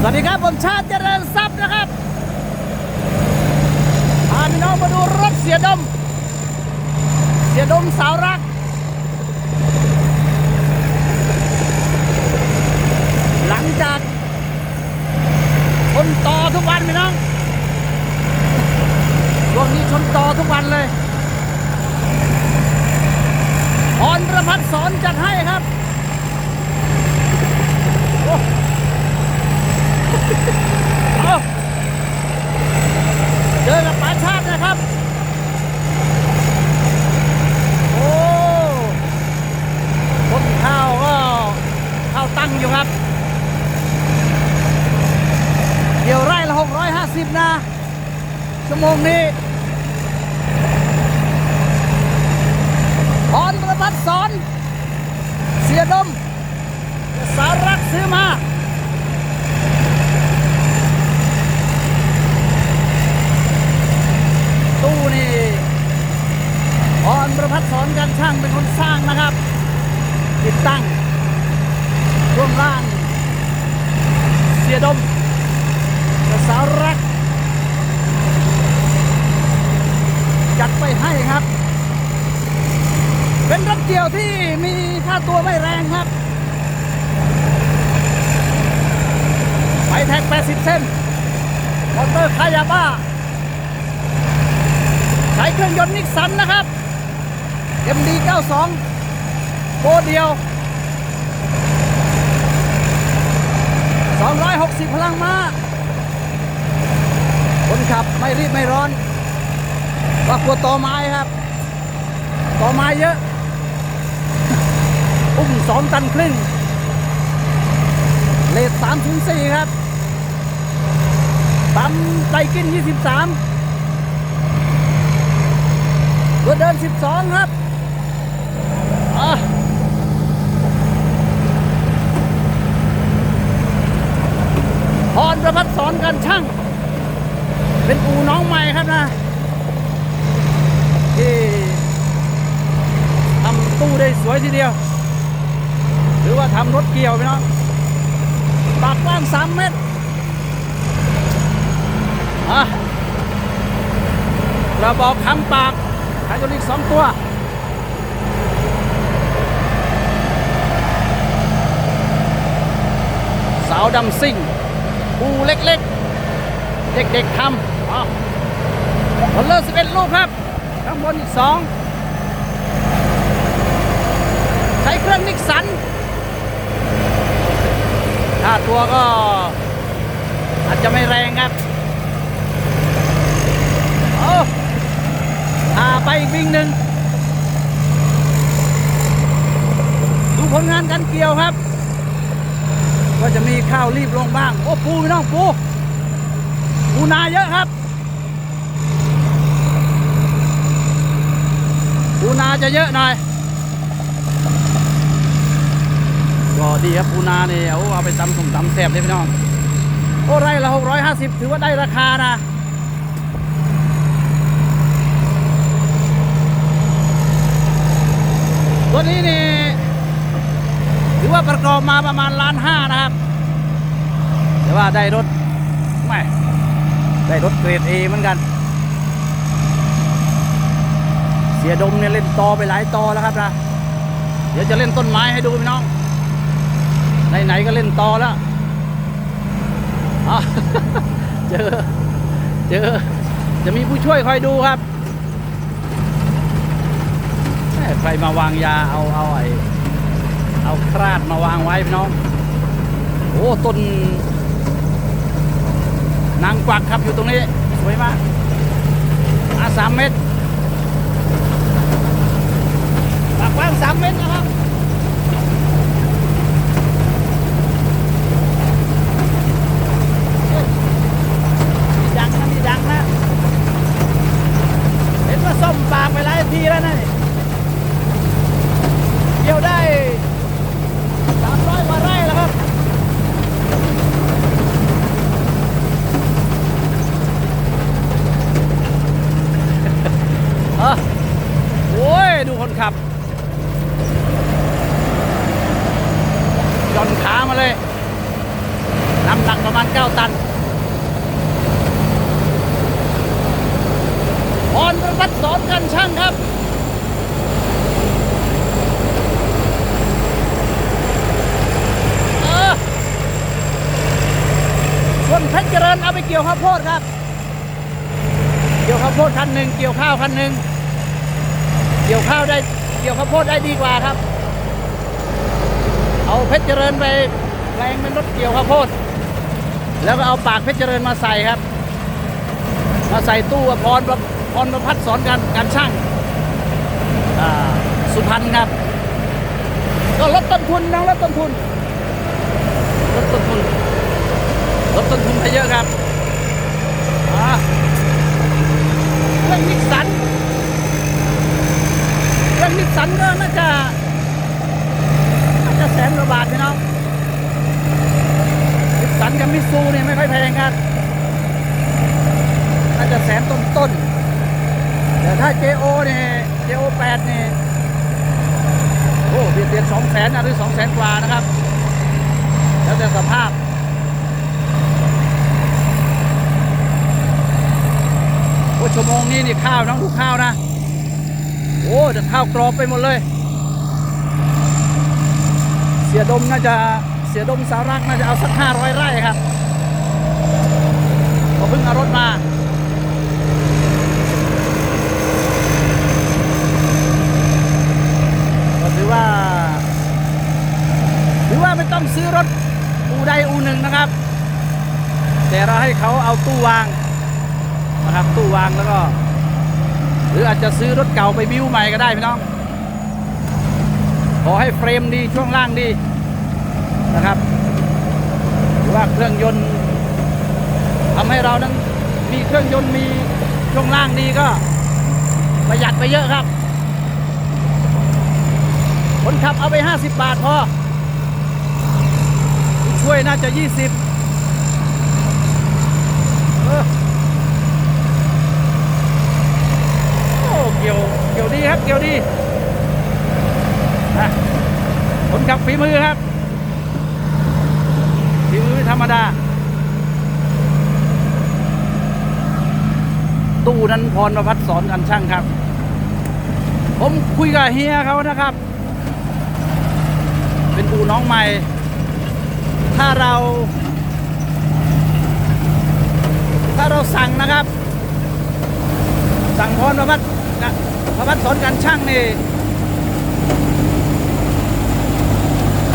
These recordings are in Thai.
สวัสดีครับ ผมชาติเจริญทรัพย์นะครับพาพี่น้องมาดูรถเสียดม เสียดมสาวรัก หลังจากชนต่อทุกวันพี่น้องช่วงนี้ชนต่อทุกวันเลยออนประพัฒสอนจัดให้ครับโอ้ เอาเจอกับป๋าชาตินะครับ โอ้ต้นข้าวก็ข้าวตั้งอยู่ครับ เกี่ยวไร่ละ 650 นะ ชั่วโมงนี้ พรประพัฒสอน เสียดม สารักซื้อมาตู้นี่พรประพัฒสอนการช่างเป็นคนสร้างนะครับ ติดตั้งช่วงล่าง เสียดมกระสาวรัก จัดไปให้ครับ เกี่ยวที่มีค่าตัวไม่แรงครับไฟแท็ก 80 เส้นมอเตอร์คายาบ้า ใช้เครื่องยนต์นิกสันนะครับ MD 92โบเดียว 260 พลังม้าคนขับไม่รีบไม่ร้อนว่ากลัวต่อไม้ครับต่อไม้เยอะ สองตันครึ่งเลท304ครับปั๊มไตกิน23ตัวเดิน12ครับอพรประพัฒสอนกันช่าง เป็นอูน้องใหม่ครับนะที่ทำตู้ได้สวยทีเดียว รือว่าทำรถเกี่ยวไปเนาะปากกว้าง3เมตรอะกระบอกคำปากไฮดรอลิกสองตัวสาวดำซิ่งปูเล็กๆ เด็กๆทำอ๋อผลเลอร์11 ลูกครับ ข้างบนอีกสองใช้เครื่องนิกสันค่า ตัวก็ อาจจะไม่แรงครับเอาพาไปอีกวิ่งหนึ่งดูผลงานการเกี่ยวครับ ก็จะมีข้าวรีบลงบ้าง โอ้ปูพี่น้องปูปูนาเยอะครับปูนาจะเยอะหน่อย ก็ดีครับปูนาเนี่ยเอาเอาไปตำส้มตำแซ่บเลยพี่น้องโอ้ไรละหกร้อยห้าสิบถือว่าได้ราคานะตัวนี้นี่ถือว่าประกอบมาประมาณล้านห้านะครับ แต่ว่าได้รถไม่ได้รถเกรดเอเหมือนกัน เสียดมเนี่ยเล่นตอไปหลายตอแล้วครับนะเดี๋ยวจะเล่นต้นไม้ให้ดูพี่น้อง ไหนๆก็เล่นต่อแล้วอะเจอ เจอ จะมีผู้ช่วยคอยดูครับใครมาวางยาเอาเอาไอ้เอาคราดมาวางไว้พี่น้อง โอ้ต้นนางกวักครับอยู่ตรงนี้ สวยมากอาสามเมตรปากกว้างสามเมตรนะครับ มี จังนะเห็นว่าส้มปากไปหลายทีแล้วนะนี่เกี่ยวได้สามร้อยกว่าไร่แล้วครับ เออโอ้ย ดูคนขับ มาณ 9 ตันพรประพัฒสอ นกันช่างครับส่วนเพชรเจริญเอาไปเกี่ยวข้าวโพดครับ เกี่ยวข้าวโพดคันหนึ่งเกี่ยวข้าวคันหนึ่งเกี่ยวข้าวได้ เกี่ยวข้าวโพดได้ดีกว่าครับ เอาเพชรเจริญไปแปลงเป็นรถเกี่ยวข้าวโพด แล้วก็เอาปากเพชรเจริญมาใส่ครับ มาใส่ตู้พรปร พรประพัฒสอนการการช่างสุพรรณครับ ก็ลดต้นทุนนะลดต้นทุนลดต้นทุนลดต้นทุนไปเยอะครับเรื่องนิสสันเรื่องนิสสันก็น่าจะน่าจะแสนกว่าบาทพี่น้องนิสสันกับมิซูเนี่ยไม่ค่อยแพงครับน่าจะแสนต้นๆ แต่ถ้า JO เนี่ย JO 8เนี่ยโอ้เบียดเบียดสองแสนหรือสองแสนกว่านะครับ แล้วแต่สภาพโอ้ชั่วโมงนี้นี่ข้าวน้องดูข้าวนะ โอ้จะข้าวกรอบไปหมดเลย เสียดมน่าจะเสียดมสารักน่าจะเอาสักห้าร้อยไร่ครับเขาเพิ่งเอารถมา รือว่าถือว่าไม่ต้องซื้อรถอูใดอูหนึ่งนะครับ แต่เราให้เขาเอาตู้วางนะครับตู้วางแล้วก็ หรืออาจจะซื้อรถเก่าไปบิ้วใหม่ก็ได้พี่น้องขอให้เฟรมดีช่วงล่างดีนะครับ หรือว่าเครื่องยนต์ทำให้เรานั้นมีเครื่องยนต์มีช่วงล่างดีก็ประหยัดไปเยอะครับ คนขับเอาไป 50 บาทพอช่วยน่าจะ 20เออโอ้เกี่ยวเกี่ยวดีครับเกี่ยวดีนะคนขับฝีมือครับฝีมือธรรมดาตู้นั้นพรประพัฒสอนกันช่างครับ ผมคุยกับเฮียเขานะครับ ปูน้องใหม่ ถ้าเรา ถ้าเราสั่งนะครับ สั่งพรประพัฒนะประพัฒสอนการช่างนี่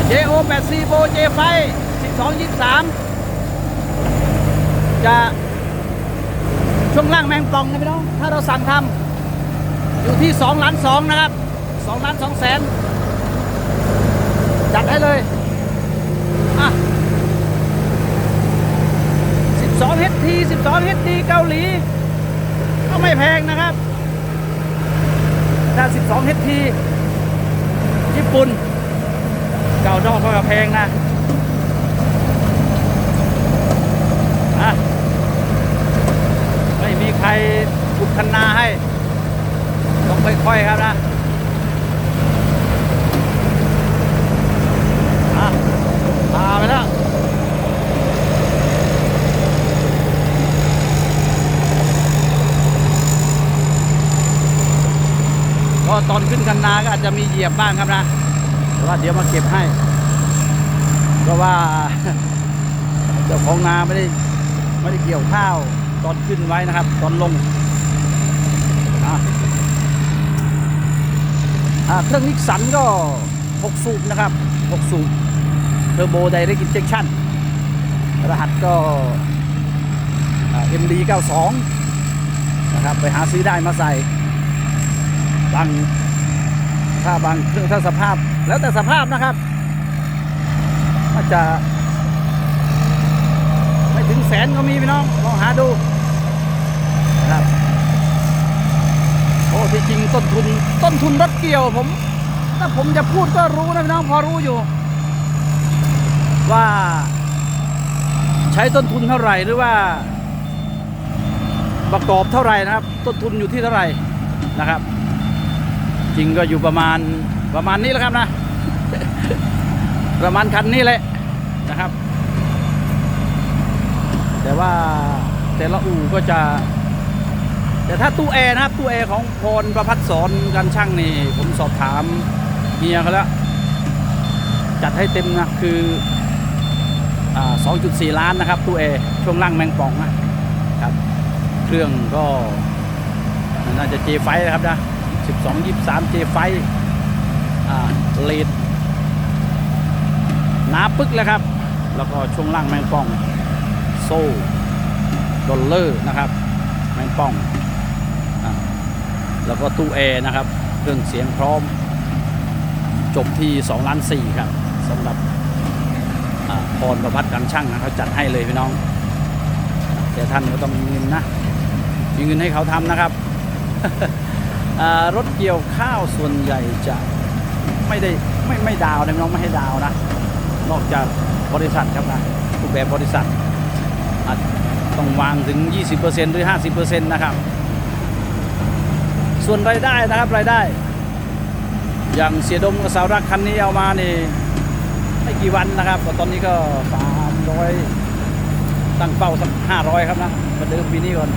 JO 8 4 Pro J ไฟ12 23 จะช่วงล่างแมงป่องนะพี่น้อง ถ้าเราสั่งทำอยู่ที่ 2 ล้าน 2 นะครับ 2 ล้าน2แสน จัดให้เลยอะ12 HT 12 HT เกาหลี ก็ไม่แพงนะครับถ้า12 HT ญี่ปุ่น เก่านอกก็แพงนะอะไม่มีใครขุดคันนาให้ ต้องค่อยๆครับนะพาไปแล้ว ก็ตอนขึ้นคันนาก็อาจจะมีเหยียบบ้างครับนะแต่ว่าเดี๋ยวมาเก็บให้ เพราะว่าเจ้าของนาไม่ได้ไม่ได้เกี่ยวข้าวตอนขึ้นไว้นะครับ ตอนลงเครื่องนิกสันก็ 6 สูบนะครับ 6 สูบเทอร์โบไดเรกอินเจคชั่นรหัสก็ MD 92 นะครับ ไปหาซื้อได้มาใส่ บางถ้าบางเครื่องถ้าสภาพ แล้วแต่สภาพนะครับอาจจะ ไม่ถึงแสนก็มีพี่น้องลองหาดูนะครับโอ้ที่จริงต้นทุนต้นทุนรถเกี่ยวผม ถ้าผมจะพูดก็รู้นะพี่น้องพอรู้อยู่ ว่าใช้ต้นทุนเท่าไหร่หรือว่า ประกอบเท่าไหร่นะครับ ต้นทุนอยู่ที่เท่าไหร่นะครับ จริงก็อยู่ประมาณประมาณนี้แหละครับนะ ประมาณคันนี้แหละนะครับ แต่ว่าแต่ละอู่ก็จะ แต่ถ้าตู้แอร์นะครับตู้แอร์ของพรประพัฒสอนการช่างนี่ ผมสอบถามเฮียเขาแล้ว จัดให้เต็มนะ คืออ่า2.4 ล้านนะครับตู้แอร์ช่วงล่างแมงป่องนะครับ เครื่องก็น่าจะ J ไฟนะครับนะ 12 23 J ไฟเลดหนาปึ๊กแล้วครับ แล้วก็ช่วงล่างแมงป่อง โซ่ดอลเลอร์นะครับ แมงป่องอแล้วก็ตู้แอร์นะครับ เครื่องเสียงพร้อม จบที่2ล้าน4ครับสำหรับพรประพัฒน์การช่างนะเขาจัดให้เลยพี่น้อง แต่ท่านก็ต้องมีเงินนะ มีเงินให้เขาทำนะครับ รถเกี่ยวข้าวส่วนใหญ่จะไม่ได้ไม่ไม่ดาวนะน้องไม่ให้ดาวนะ นอกจากบริษัทครับนะรูปแบบบริษัทต้องวางถึง 20%หรือ 50%นะครับ ส่วนรายได้นะครับรายได้ อย่างเสียดมกับสาวรักคันนี้เอามานี่ไม่กี่วันนะครับตอนนี้ก็ 300 ตั้งเป้าสัก500 ครับนะมาเดิมปีนี้ก่อน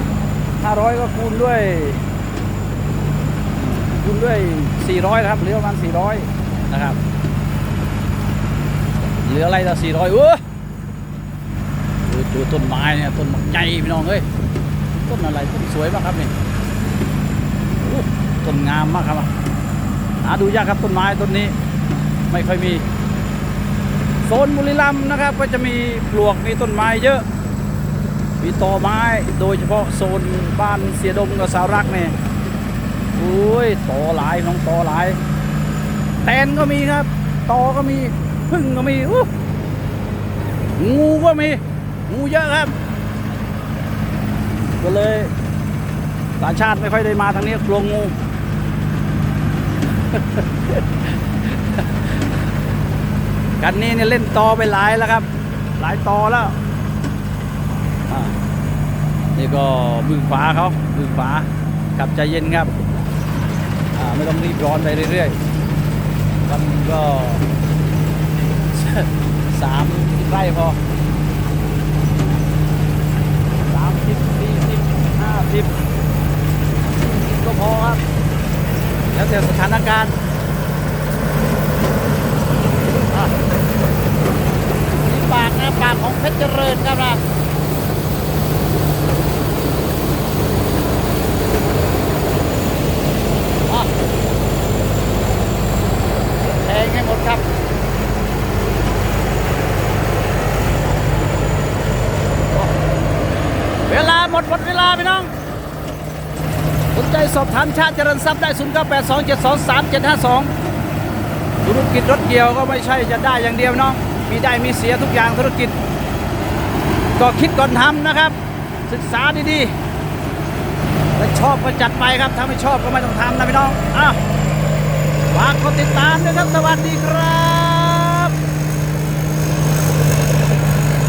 500 500 ก็คูณด้วย คูณด้วย 400 นะครับ เหลือประมาณ 400 นะครับ เหลืออะไรละ400เออดูดูต้นไม้เนี่ย ต้นมักใหญ่พี่น้องเอ้ย ต้นอะไร ต้นสวยมากครับนี่ต้นงามมากครับหาดูยากครับต้นไม้ต้นนี้ ไม่ค่อยมี โซนบุรีรัมย์นะครับ ก็จะมีปลวก มีต้นไม้เยอะมีตอไม้ โดยเฉพาะโซนบ้านเสียดมกับสาวรักเนี่ย อุ้ยตอหลายน้องตอหลายแตนก็มีครับตอก็มีพึ่งก็มีอู้งูก็มีงูเยอะครับก็เลยต่างชาติไม่ค่อยได้มาทางนี้กลัวงูกันนี้เนี่ยเล่นตอไปหลายแล้วครับ หลายตอแล้วอ่านี่ก็มือขวาเขามือขวาขับใจเย็นครับ ไม่ต้องรีบร้อนไปเรื่อยๆมันก็สามไร่พอสามสิบสี่สิบห้าสิบก็พอครับ แล้วแต่สถานการณ์อะนี่ปากนะปากของเพชรเจริญครับนะอะแทงให้หมดครับ เวลาหมดหมดเวลาพี่น้อง สน ใจสอบถามชาติเจริญทรัพย์ได้ 0 9 8 2 7 2 3 7 5 2 ธุรกิจรถเกี่ยวก็ไม่ใช่จะได้อย่างเดียวเน้องมีได้มีเสียทุกอย่างธุรกิจ ก็คิดก่อนทำนะครับ ศึกษาดีๆถ้าชอบก็จัดไปครับ ถ้าไม่ชอบก็ไม่ต้องทำนะพี่น้องอ้าวฝากกดติดตามด้วยครับ สวัสดีครับ